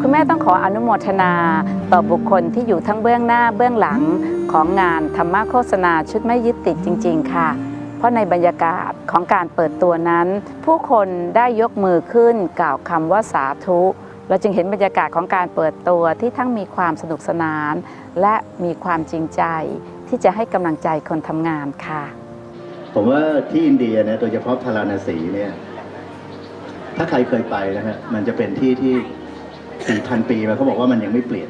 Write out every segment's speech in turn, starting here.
คุณแม่ต้องขออนุโมทนาต่อบุคคลที่อยู่ทั้งเบื้องหน้าเบื้องหลังของงานธรรมะโฆษณาชุดไม่ยึดติดจริง ๆ ค่ะ เพราะในบรรยากาศของการเปิดตัวนั้น ผู้คนได้ยกมือขึ้นกล่าวคำว่าสาธุเราจึงเห็นบรรยากาศของการเปิดตัวที่ทั้งมีความสนุกสนาน และมีความจริงใจที่จะให้กำลังใจคนทำงานค่ะ ผมว่าที่อินเดียนะโดยเฉพาะทาราณสีเนี่ย ถ้าใครเคยไปนะฮะมันจะเป็นที่ที่สี่พันปีมาเขาบอกว่ามันยังไม่เปลี่ยน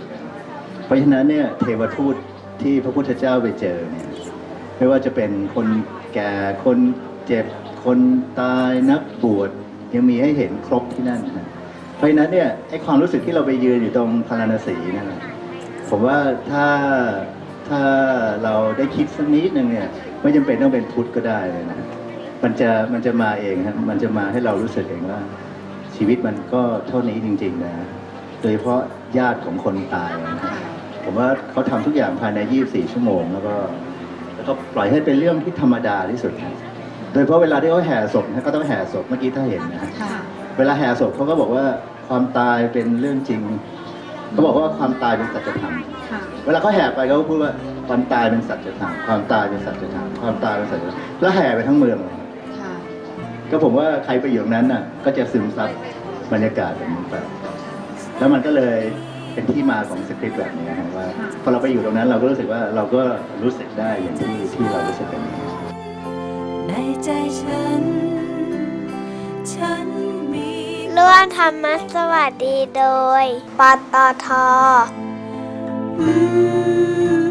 เพราะฉะนั้นเนี่ยเทวทูตที่พระพุทธเจ้าไปเจอเนี่ยไม่ว่าจะเป็นคนแก่คนเจ็บคนตายนักบวชยังมีให้เห็นครบที่นั่นนะเพราะฉะนั้นเนี่ยไอความรู้สึกที่เราไปยืนอยู่ตรงพาราณสีเนั่นนะผมว่าถ้าถ้าเราได้คิดสักนิดนึงเนี่ยไม่จำเป็นต้องเป็นพุทธก็ได้เลยนะ มันจะมันจะมาเองครับมันจะมาให้เรารู้สึกเองว่า ชีวิตมันก็เท่านี้จริง ๆ นะ โดยเฉพาะญาติของคนตายนะครับผมว่าเขาทำทุกอย่างภายใน 24 ชั่วโมง แล้วก็แล้วก็ปล่อยให้เป็นเรื่องที่ธรรมดาที่สุดนะโดยเฉพาะเวลาที่เขาแห่ศพนะก็ต้องแห่ศพเมื่อกี้ถ้าเห็นนะฮะค่ะเวลาแห่ศพเขาก็บอกว่าความตายเป็นเรื่องจริงเขาบอกว่าความตายเป็นสัจธรรมค่ะเวลาเขาแห่ไปเขาก็พูดว่าความตายเป็นสัจธรรมความตายเป็นสัจธรรมความตายเป็นสัจธรรมแล้วแห่ไปทั้งเมืองเลยค่ะ ก็ผมว่าใครไปอยู่ตรงนั้นน่ะ ก็จะซึมซับบรรยากาศแบบนี้ไปแล้วมันก็เลยเป็นที่มาของสคริปต์แบบนี้นะครับว่า พอเราไปอยู่ตรงนั้นเราก็รู้สึกว่าเราก็รู้สึกได้อย่างที่ที่เรารู้สึกกันนี้ในใจฉัน ฉันมีร่วมธรรมะสวัสดีโดย ปตทอืม